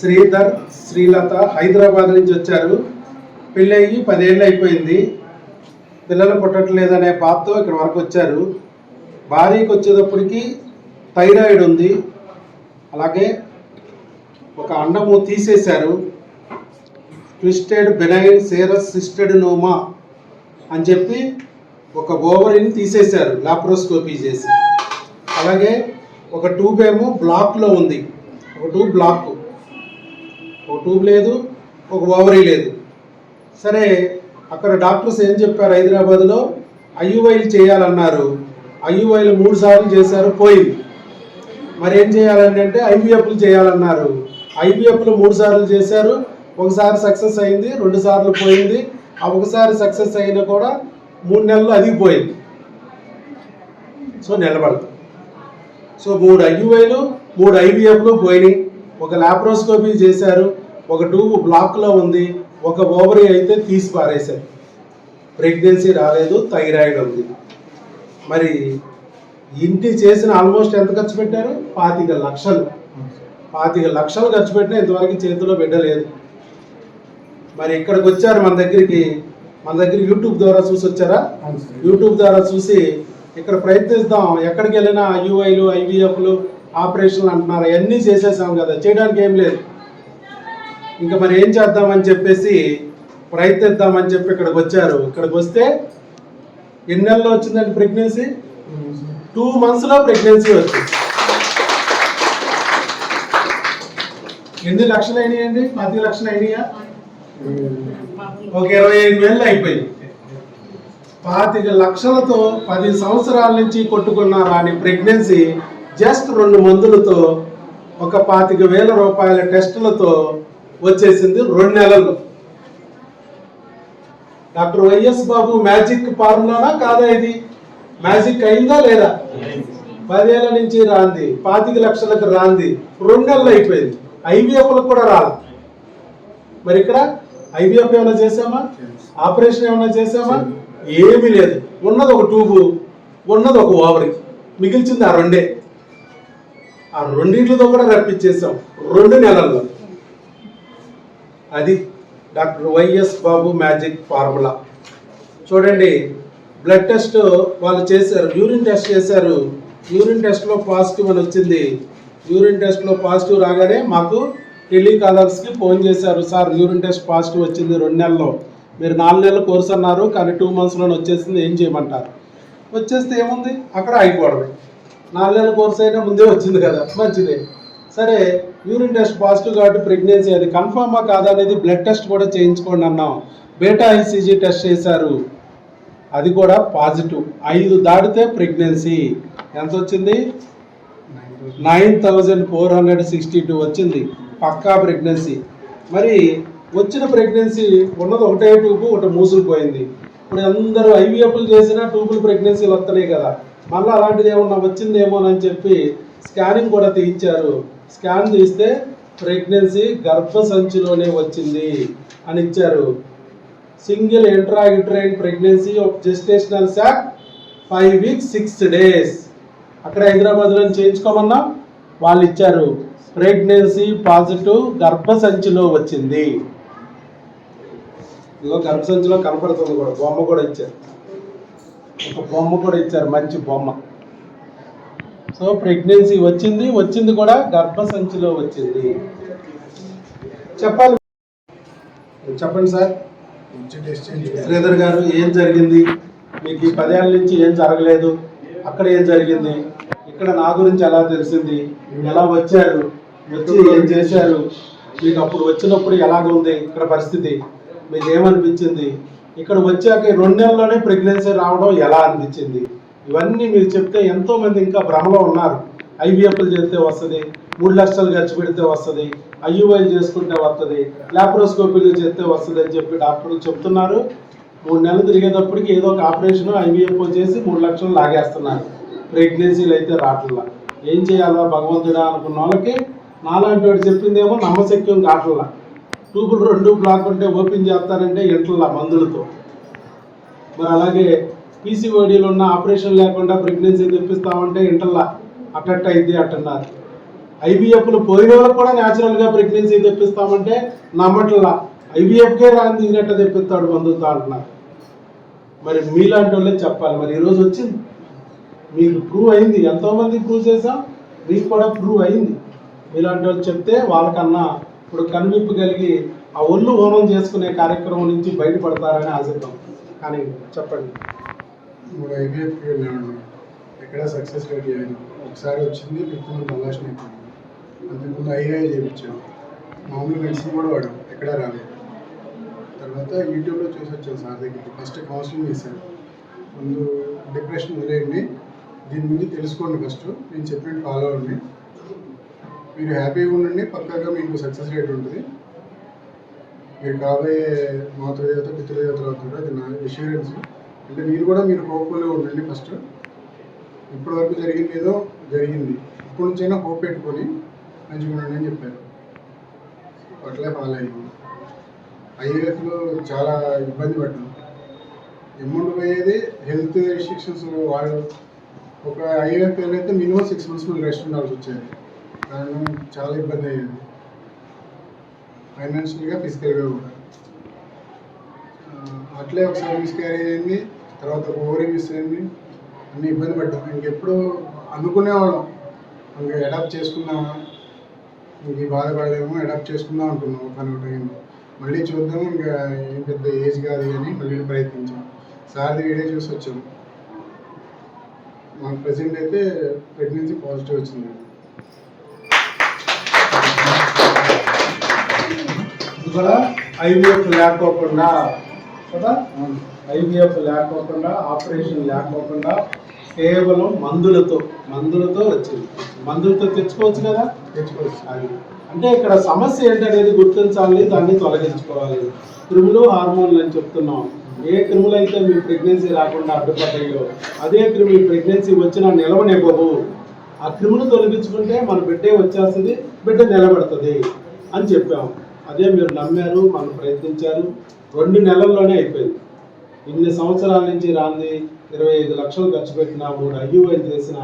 శ్రీధర్ శ్రీలత హైదరాబాద్ నుంచి వచ్చారు. పెళ్ళయ్యి పదేళ్ళు అయిపోయింది. పిల్లలు పుట్టట్లేదనే బాధతో ఇక్కడ వరకు వచ్చారు. భార్యకు వచ్చేటప్పటికి థైరాయిడ్ ఉంది. అలాగే ఒక అండము తీసేశారు. ట్విస్టెడ్ బెనైన్ సేరస్ సిస్టెడ్ నోమా అని చెప్పి ఒక ఓవరిని తీసేశారు. లాప్రోస్కోపీ చేసి. అలాగే ఒక ట్యూబ్ ఏమో బ్లాక్లో ఉంది. ఒక ట్యూబ్ బ్లాక్. ఒక ట్యూబ్ లేదు ఒక ఓవరీ లేదు. సరే అక్కడ డాక్టర్స్ ఏం చెప్పారు హైదరాబాద్లో? ఐయువైలు చేయాలన్నారు. ఐయువైలు మూడు సార్లు చేశారు పోయింది. మరి ఏం చేయాలని అంటే ఐబిఎఫ్లు చేయాలన్నారు. ఐబిఎఫ్లు మూడు సార్లు చేశారు ఒకసారి సక్సెస్ అయింది రెండు సార్లు పోయింది. ఆ ఒకసారి సక్సెస్ అయినా కూడా మూడు నెలలు అది పోయింది. సో నిలబడతాం. సో మూడు ఐయుఐలు మూడు ఐబిఎఫ్లు పోయినాయి. ఒక లాప్రోస్కోపీ చేశారు ఒక ట్యూబ్ బ్లాక్లో ఉంది ఒక ఓవరీ అయితే తీసి పారేశారు ప్రెగ్నెన్సీ రాలేదు థైరాయిడ్ ఉంది. మరి ఇంటి చేసిన ఆల్మోస్ట్ ఎంత ఖర్చు పెట్టారు? పాతిక లక్షలు. పాతిక లక్షలు ఖర్చు పెట్టినా ఇంతవరకు చేతిలో బిడ్డ లేదు. మరి ఇక్కడికి వచ్చారు మన దగ్గరికి మన దగ్గర యూట్యూబ్ ద్వారా చూసి వచ్చారా? యూట్యూబ్ ద్వారా చూసి ఇక్కడ ప్రయత్నిస్తాం ఎక్కడికి వెళ్ళినా ఐయుఐలు ఐవీఎఫ్లు ఆపరేషన్లు అంటున్నారు. అవన్నీ చేసేసాం కదా. చేయడానికి ఏం లేదు. ఇంకా మరి ఏం చేద్దామని చెప్పేసి ప్రయత్నిద్దామని చెప్పి ఇక్కడికి వచ్చారు. ఇక్కడికి వస్తే ఎన్ని నెలలో వచ్చిందండి ప్రెగ్నెన్సీ? టూ మంత్స్లో ప్రెగ్నెన్సీ వచ్చింది. ఎన్ని లక్షలు అయినాయండి? పది లక్షలు అయినాయా? ఒక ఇరవై ఐదు వేలు అయిపోయింది. పాతిక లక్షలతో పది సంవత్సరాల నుంచి కొట్టుకున్న రాని ప్రెగ్నెన్సీ జస్ట్ రెండు మందులతో ఒక పాతిక వేల రూపాయల టెస్టులతో వచ్చేసింది రెండు నెలల్లో. డాక్టర్ వైఎస్ బాబు మ్యాజిక్ ఫార్ములానా కాదా ఇది? మ్యాజిక్ అయిందా లేదా? పదేళ్ళ నుంచి రాంది పాతిక లక్షలకు రాంది రెండు నెలలు అయిపోయింది. ఐవీఎఫ్లకు కూడా రాదు మరి ఇక్కడ ఐవీఎఫ్ ఏమైనా చేసామా ఆపరేషన్ ఏమైనా చేసామా ఏమీ లేదు. ఉన్నది ఒక ట్యూబు ఉన్నది ఒక ఓవరి మిగిల్చింది ఆ రెండే. ఆ రెండింటితో కూడా రప్పించేసాం రెండు నెలల్లో. అది doctor YS Babu magic formula. చూడండి బ్లడ్ టెస్ట్ వాళ్ళు చేశారు యూరిన్ టెస్ట్ చేశారు. యూరిన్ టెస్ట్లో పాజిటివ్ అని వచ్చింది. యూరిన్ టెస్ట్లో పాజిటివ్ రాగానే మాకు టెలికాలర్స్కి ఫోన్ చేశారు. సార్ యూరిన్ టెస్ట్ పాజిటివ్ వచ్చింది రెండు నెలల్లో. మీరు నాలుగు నెలల కోర్స్ అన్నారు కానీ టూ మంత్స్లోనే వచ్చేసింది ఏం చేయమంటారు? వచ్చేస్తే ఏముంది? అక్కడ అయిపోవడమే నాలుగు నెలల కోర్స్ అయినా ముందే వచ్చింది కదా మంచిదే. సరే యూరిన్ టెస్ట్ పాజిటివ్ కాబట్టి ప్రెగ్నెన్సీ అది కన్ఫామా కాదా అనేది బ్లడ్ టెస్ట్ కూడా చేయించుకోండి అన్నాం. బేటా ఐసీజీ టెస్ట్ చేశారు. అది కూడా పాజిటివ్. ఐదు దాటితే ప్రెగ్నెన్సీ. ఎంత వచ్చింది? Nine thousand four hundred sixty two వచ్చింది. పక్కా ప్రెగ్నెన్సీ. మరి వచ్చిన ప్రెగ్నెన్సీ ఉన్నది ఒకటే ట్యూబ్ ఒకటి మూసుకుపోయింది. ఇప్పుడు అందరూ ఐవీఎఫ్లు చేసినా ట్యూబులు ప్రెగ్నెన్సీలు వస్తున్నాయి కదా. మళ్ళీ అలాంటిది ఏమన్నా వచ్చిందేమోనని చెప్పి స్కానింగ్ కూడా తీయించారు. స్కాన్ తీస్తే ప్రెగ్నెన్సీ గర్భ సంచిలోనే వచ్చింది అని ఇచ్చారు. Single intrauterine pregnancy of gestational sac five weeks six days. అక్కడ హైదరాబాద్లో చేయించుకోమన్నా వాళ్ళు ఇచ్చారు. ప్రెగ్నెన్సీ పాజిటివ్ గర్భ సంచిలో వచ్చింది. ఇదిగో గర్భసంచిలో కనపడుతుంది కూడా బొమ్మ కూడా ఇచ్చారు. ఒక బొమ్మ కూడా ఇచ్చారు మంచి బొమ్మ. సో ప్రెగ్నెన్సీ వచ్చింది వచ్చింది కూడా గర్భసంచిలో వచ్చింది. చెప్పాలి. చెప్పండి సార్. శ్రీధర్ గారు ఏం జరిగింది? మీకు ఈ పదేళ్ళ నుంచి ఏం జరగలేదు. అక్కడ ఏం జరిగింది? ఇక్కడ నా గురించి ఎలా తెలిసింది? ఎలా వచ్చారు? వచ్చి ఏం చేశారు? మీకు అప్పుడు వచ్చినప్పుడు ఎలాగ ఉంది ఇక్కడ పరిస్థితి? మీకు ఏమనిపించింది ఇక్కడ వచ్చాక రెండు నెలల్లోనే ప్రెగ్నెన్సీ రావడం ఎలా అనిపించింది? ఇవన్నీ మీరు చెప్తే ఎంతోమంది ఇంకా భ్రమలో ఉన్నారు. ఐవీఎఫ్లు చేస్తే వస్తుంది మూడు లక్షలు ఖర్చు పెడితే వస్తుంది ఐయుఐలు చేసుకుంటే వస్తుంది లాప్రోస్కోపీలు చేస్తే వస్తుంది అని చెప్పి డాక్టర్లు చెప్తున్నారు. మూడు నెలలు తిరిగేటప్పటికి ఏదో ఒక ఆపరేషన్ ఐవీఎఫ్ చేసి మూడు లక్షలు లాగేస్తున్నారు. ప్రెగ్నెన్సీలు అయితే రావట్లా ఏం చేయాలా భగవంతుడా అనుకున్న వాళ్ళకి? నాలాంటి వాడు చెప్పిందేమో నమ్మశక్యం కావట్లా ట్యూబులు రెండు బ్లాక్ ఉంటే ఓపెన్ చేస్తారంటే ఎంట్ల మందులతో? మరి అలాగే పీసీఓడీలు ఉన్న ఆపరేషన్ లేకుండా ప్రెగ్నెన్సీ తెప్పిస్తామంటే ఇంటల్లా అటట్ అయింది అంటున్నారు. ఐవీఎఫ్లు పోయిన వాళ్ళకి కూడా న్యాచురల్గా ప్రెగ్నెన్సీ తెప్పిస్తామంటే నమ్మట్లా. ఐవీఎఫ్కే రాని దిగినట్టు తెప్పిస్తాడు బంధువుతో అంటున్నారు. మరి మీలాంటి వాళ్ళే చెప్పాలి. మరి ఈరోజు వచ్చింది. మీకు ప్రూవ్ అయింది. ఎంతోమంది ప్రూవ్ చేసాం మీకు కూడా ప్రూవ్ అయింది. మీలాంటి వాళ్ళు చెప్తే వాళ్ళకన్నా ఇప్పుడు కనువిప్పు కలిగి ఆ ఒళ్ళు హోమం చేసుకునే కార్యక్రమం నుంచి బయటపడతారని ఆశిద్దాం. కానీ చెప్పండి. మూడు ఐబీఎఫ్కి వెళ్ళాను ఎక్కడ సక్సెస్ రేట్ అయ్యాను ఒకసారి వచ్చింది ఫిఫ్త్ మంత్ అలాషన్ అయిపోయింది. అంతకుముందు ఐఐ చేయించాం. మామూలు మెడిసిన్ కూడా వాడాం ఎక్కడ రాలేదు. తర్వాత యూట్యూబ్లో చూసి వచ్చాను సార్ దగ్గరికి. ఫస్ట్ కౌన్సిలింగ్ చేశాను ముందు డిప్రెషన్ వదిలేయండి దీని గురించి తెలుసుకోండి ఫస్ట్. నేను చెప్పినట్టు ఫాలో అవ్వండి. మీరు హ్యాపీగా ఉండండి పక్కాగా మీకు సక్సెస్ రేట్ ఉంటుంది. మీరు కాబోయే మాతృదేవత పితృదేవత అవుతారు అది నా ఇన్సూరెన్స్ అంటే మీరు కూడా మీరు హోప్ఫుల్గా ఉండండి ఫస్ట్ ఇప్పటి వరకు జరిగింది ఏదో జరిగింది. ఇప్పటి నుంచైనా హోప్ పెట్టుకొని మంచిగా ఉండండి అని చెప్పారు. అట్లే ఫాలో అయ్యింది. ఐఏఎఫ్లో చాలా ఇబ్బంది పడ్డాం. అమౌంట్ పోయేది హెల్త్ రిస్ట్రిక్షన్స్ వాళ్ళు ఒక ఐఏఎఫ్ అయితే మినిమం సిక్స్ మంత్స్ మేము రెస్ట్ ఉండాల్సి వచ్చేది. కారణం చాలా ఇబ్బంది అయ్యేది. ఫైనాన్షియల్గా ఫిజికల్గా కూడా. అట్లే ఒకసారి మిస్క్యారేజ్ అయింది తర్వాత ఒక ఓవరీ మిస్ అయింది అన్ని ఇబ్బంది పడ్డాం. ఇంకెప్పుడు అనుకునేవాళ్ళం ఇంకా అడాప్ట్ చేసుకుందామా? ఇంక బాధపడలేము అడాప్ట్ చేసుకుందాం అనుకున్నాం ఒక టైంలో మళ్ళీ చూద్దాం ఇంకా ఏం పెద్ద ఏజ్ కాదు అని మళ్ళీ ప్రయత్నించాం. సార్ది వీడియో చూసి వచ్చాము మాకు ప్రజెంట్ అయితే ప్రెగ్నెన్సీ పాజిటివ్ వచ్చింది కూడా ఐవీఎఫ్ లేకోకుండా కదా? ఐవీఎఫ్ లేకోకుండా ఆపరేషన్ లేకోకుండా కేవలం మందులతో మందులతో వచ్చింది. మందులతో తెచ్చుకోవచ్చు కదా? తెచ్చుకోవచ్చు. అది. అంటే ఇక్కడ సమస్య ఏంటనేది గుర్తించాలి దాన్ని తొలగించుకోవాలి. క్రిములు హార్మోన్లు అని చెప్తున్నాం. ఏ క్రిములు అయితే మీ ప్రెగ్నెన్సీ రాకుండా అడ్డుపడ్డాయో అదే క్రిమి ప్రెగ్నెన్సీ వచ్చినా నిలవనివ్వవు. ఆ క్రిములు తొలగించుకుంటే మన బిడ్డే వచ్చేస్తుంది బిడ్డ నిలబడుతుంది అని చెప్పాం అదే మీరు నమ్మారు మనం ప్రయత్నించారు. రెండు నెలల్లోనే అయిపోయింది. ఇన్ని సంవత్సరాల నుంచి రాంది ఇరవై ఐదు లక్షలు ఖర్చు పెట్టిన మూడు ఐయుఐలు చేసిన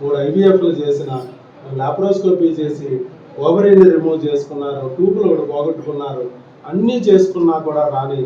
మూడు ఐవీఎఫ్లు చేసిన లాప్రోస్కోపీ చేసి ఓవరీని రిమూవ్ చేసుకున్నారు ట్యూబ్లు ఒకటి పోగొట్టుకున్నారు. అన్నీ చేసుకున్నా కూడా రాని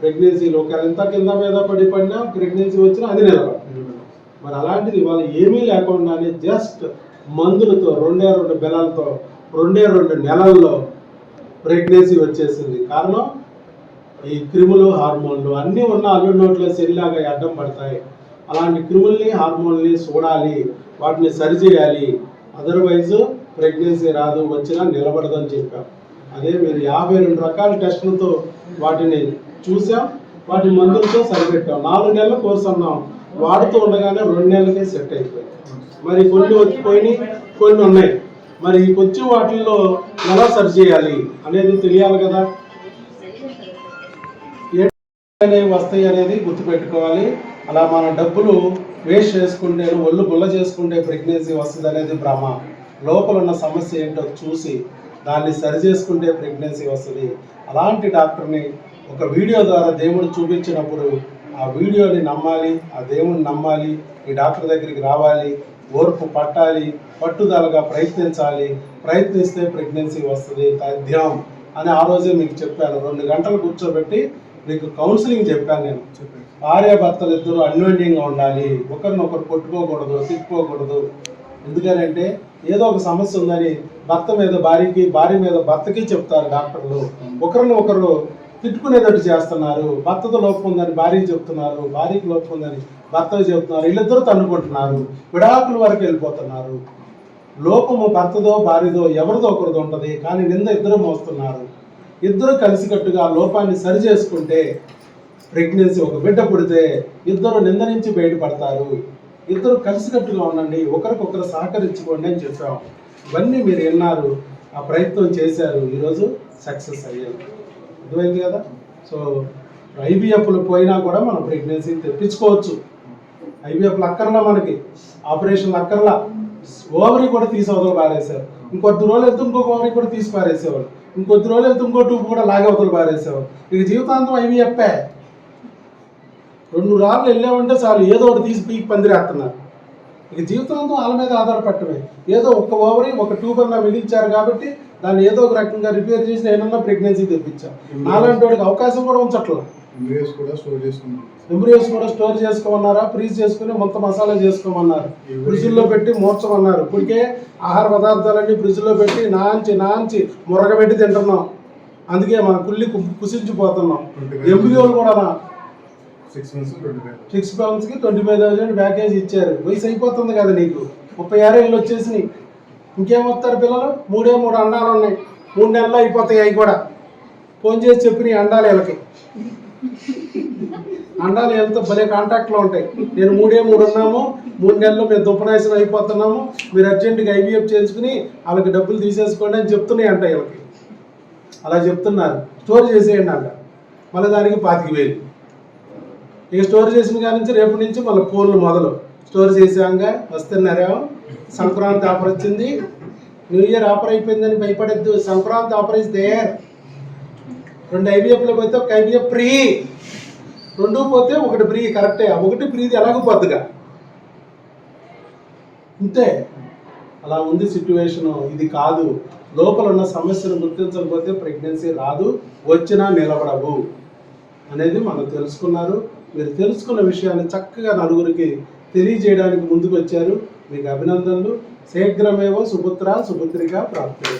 ప్రెగ్నెన్సీలో ఒకవేళ ఎంత కింద మీద పడి పడినా ప్రెగ్నెన్సీ వచ్చినా అది నిలబడి మరి అలాంటిది ఇవాళ ఏమీ లేకుండానే జస్ట్ మందులతో రెండే రెండు బెలాలతో రెండే రెండు నెలల్లో ప్రెగ్నెన్సీ వచ్చేసింది. కారణం ఈ క్రిములు హార్మోన్లు అన్నీ ఉన్న అల్లు నోట్లో సెల్లాగా అడ్డం పడతాయి. అలాంటి క్రిముల్ని హార్మోన్ని చూడాలి వాటిని సరిచేయాలి. అదర్వైజ్ ప్రెగ్నెన్సీ రాదు వచ్చినా నిలబడదని చెప్పాం. అదే మీరు యాభై రెండు రకాల టెస్టులతో వాటిని చూసాం. వాటి మందులతో సరిపెట్టాం. నాలుగు నెలల కోర్స్ అన్నాం. వాడుతూ ఉండగానే రెండు నెలలకే సెట్ అయిపోయింది. మరి కొన్ని వచ్చిపోయినాయి కొన్ని ఉన్నాయి. మరి ఈ వచ్చే వాటిల్లో ఎలా సరి చేయాలి అనేది తెలియాలి కదా? ఏ అనేవి వస్తాయి అనేది గుర్తుపెట్టుకోవాలి. అలా మన డబ్బులు వేస్ట్ చేసుకుంటే ఒళ్ళు గుల్ల చేసుకుంటే ప్రెగ్నెన్సీ వస్తుంది అనేది భ్రమ. లోపల ఉన్న సమస్య ఏంటో చూసి దాన్ని సరి చేసుకుంటే ప్రెగ్నెన్సీ వస్తుంది. అలాంటి డాక్టర్ని ఒక వీడియో ద్వారా దేవుడు చూపించినప్పుడు ఆ వీడియోని నమ్మాలి ఆ దేవుడిని నమ్మాలి ఈ డాక్టర్ దగ్గరికి రావాలి ఓర్పు పట్టాలి పట్టుదలగా ప్రయత్నించాలి ప్రయత్నిస్తే ప్రెగ్నెన్సీ వస్తుంది తథ్యం అని ఆ రోజే మీకు చెప్పాను. రెండు గంటలు కూర్చోబెట్టి మీకు కౌన్సిలింగ్ చెప్పాను నేను. భార్యాభర్తలు ఇద్దరు అన్యోన్యంగా ఉండాలి. ఒకరినొకరు కొట్టుకోకూడదు తిట్టుకోకూడదు ఎందుకనంటే ఏదో ఒక సమస్య ఉందని భర్త మీద భార్యకి భార్య మీద భర్తకి చెప్తారు డాక్టర్లు. ఒకరిని ఒకరు తిట్టుకునేటట్టు చేస్తున్నారు. భర్తతో లోపం ఉందని భార్యకి చెప్తున్నారు. భార్యకి లోపం ఉందని భర్తకు చెప్తున్నారు. వీళ్ళిద్దరూ తన్నుకుంటున్నారు. విడాకుల వరకు వెళ్ళిపోతున్నారు. లోపము భర్తదో భార్యదో ఎవరిదో ఒకరిదో ఉంటుంది. కానీ నింద ఇద్దరు మోస్తున్నారు. ఇద్దరు కలిసికట్టుగా లోపాన్ని సరి చేసుకుంటే ప్రెగ్నెన్సీ ఒక బిడ్డ పుడితే ఇద్దరు నింద నుంచి బయటపడతారు. ఇద్దరు కలిసికట్టుగా ఉండండి. ఒకరికొకరు సహకరించుకోండి అని చెప్పాం. ఇవన్నీ మీరు విన్నారు. ఆ ప్రయత్నం చేశారు. ఈరోజు సక్సెస్ అయ్యారు. అర్థమైంది కదా? సో ఐబీఎఫ్లు పోయినా కూడా మనం ప్రెగ్నెన్సీ తెప్పించుకోవచ్చు. ఐవీఎఫ్లు అక్కర్లా మనకి? ఆపరేషన్లు అక్కర్లా? ఓవరీ కూడా తీసి అవతల పారేశారు. ఇంకొద్ది రోజులు వెళ్తే ఇంకొక ఓవరీ కూడా తీసి పారేసేవాళ్ళు. ఇంకొద్ది రోజులు వెళ్తే ఇంకో ట్యూబ్ కూడా లాగే అవతల పారేసేవారు ఇక జీవితాంతం ఐవీఎఫ్ఏ రెండు రాళ్ళు వెళ్ళామంటే చాలు ఏదో ఒకటి తీసి పీకి పందిరేస్తున్నారు. ఇక జీవితాంతం వాళ్ళ మీద ఆధారపడటమే. ఏదో ఒక్క ఓవరి ఒక ట్యూబర్ నా మిగిల్చారు కాబట్టి దాన్ని ఏదో ఒక రకంగా రిపేర్ చేసి నేనన్నా ప్రెగ్నెన్సీ తెప్పించాను నాలాంటి వాడికి అవకాశం కూడా ఉంచట్లా. ఎంబ్రియోస్ కూడా స్టోర్ చేసుకున్నాం ఎంబ్రియోస్ కూడా స్టోర్ చేసుకోమన్నారా? ఫ్రీజ్ చేసుకుని మొత్తం మసాలా చేసుకోమన్నారు. ఫ్రిడ్జ్లో పెట్టి మూర్చమన్నారు. ఇప్పటికే ఆహార పదార్థాలన్నీ ఫ్రిడ్జ్లో పెట్టి నాంచి నాంచి మురగబెట్టి తింటున్నాం. అందుకే మన కుళ్ళి కు- కుసించిపోతున్నాం ఎంబ్రియోలు కూడా సిక్స్ మంత్స్ ట్వంటీ ఫైవ్ సిక్స్కి ట్వంటీ ఫైవ్ థౌసండ్ ప్యాకేజ్ ఇచ్చారు. వయసు అయిపోతుంది కదా నీకు. ముప్పై ఆరు ఏళ్ళు వచ్చేసినాయి. ఇంకేమొస్తారు పిల్లలు? మూడే మూడు అండాలు ఉన్నాయి మూడు నెలలు అయిపోతాయి అవి కూడా. ఫోన్ చేసి చెప్పిన అండాలు వీళ్ళకి. అండాలు వీళ్ళతో భలే కాంటాక్ట్లో ఉంటాయి. నేను మూడే మూడు ఉన్నాము. మూడు నెలలు మేము దుప్పనాశనం అయిపోతున్నాము. మీరు అర్జెంటుగా ఐవీఎఫ్ చేసుకుని వాళ్ళకి డబ్బులు తీసేసుకోండి అని చెప్తున్నాయి అంట వీళ్ళకి. అలా చెప్తున్నారు. స్టోర్ చేసేయండి అంట. మళ్ళీ దానికి పాతికి వేలు. ఇక స్టోర్ చేసిన కాడి నుంచి రేపు నుంచి మళ్ళీ ఫోన్లు మొదలు. స్టోర్ చేసాక వస్తున్నారేమో సంక్రాంతి ఆఫర్ వచ్చింది. న్యూ ఇయర్ ఆఫర్ అయిపోయిందని భయపడద్దు. Sankranti offer is there. రెండు ఐబిఎఫ్లో పోతే ఒక ఐబిఎఫ్ ఫ్రీ. రెండు పోతే ఒకటి ఫ్రీ కరెక్టే. ఒకటి ఫ్రీది ఎలాగో పోద్దుగా. అంతే అలా ఉంది సిచ్యువేషన్ ఇది కాదు. లోపల ఉన్న సమస్యను గుర్తించకపోతే ప్రెగ్నెన్సీ రాదు వచ్చినా నిలబడవు అనేది మనం తెలుసుకున్నారు. మీరు తెలుసుకున్న విషయాన్ని చక్కగా నలుగురికి తెలియజేయడానికి ముందుకు వచ్చారు. మీకు అభినందనలు. శీఘ్రమేవో సుపుత్ర సుపుత్రిక ప్రాప్తి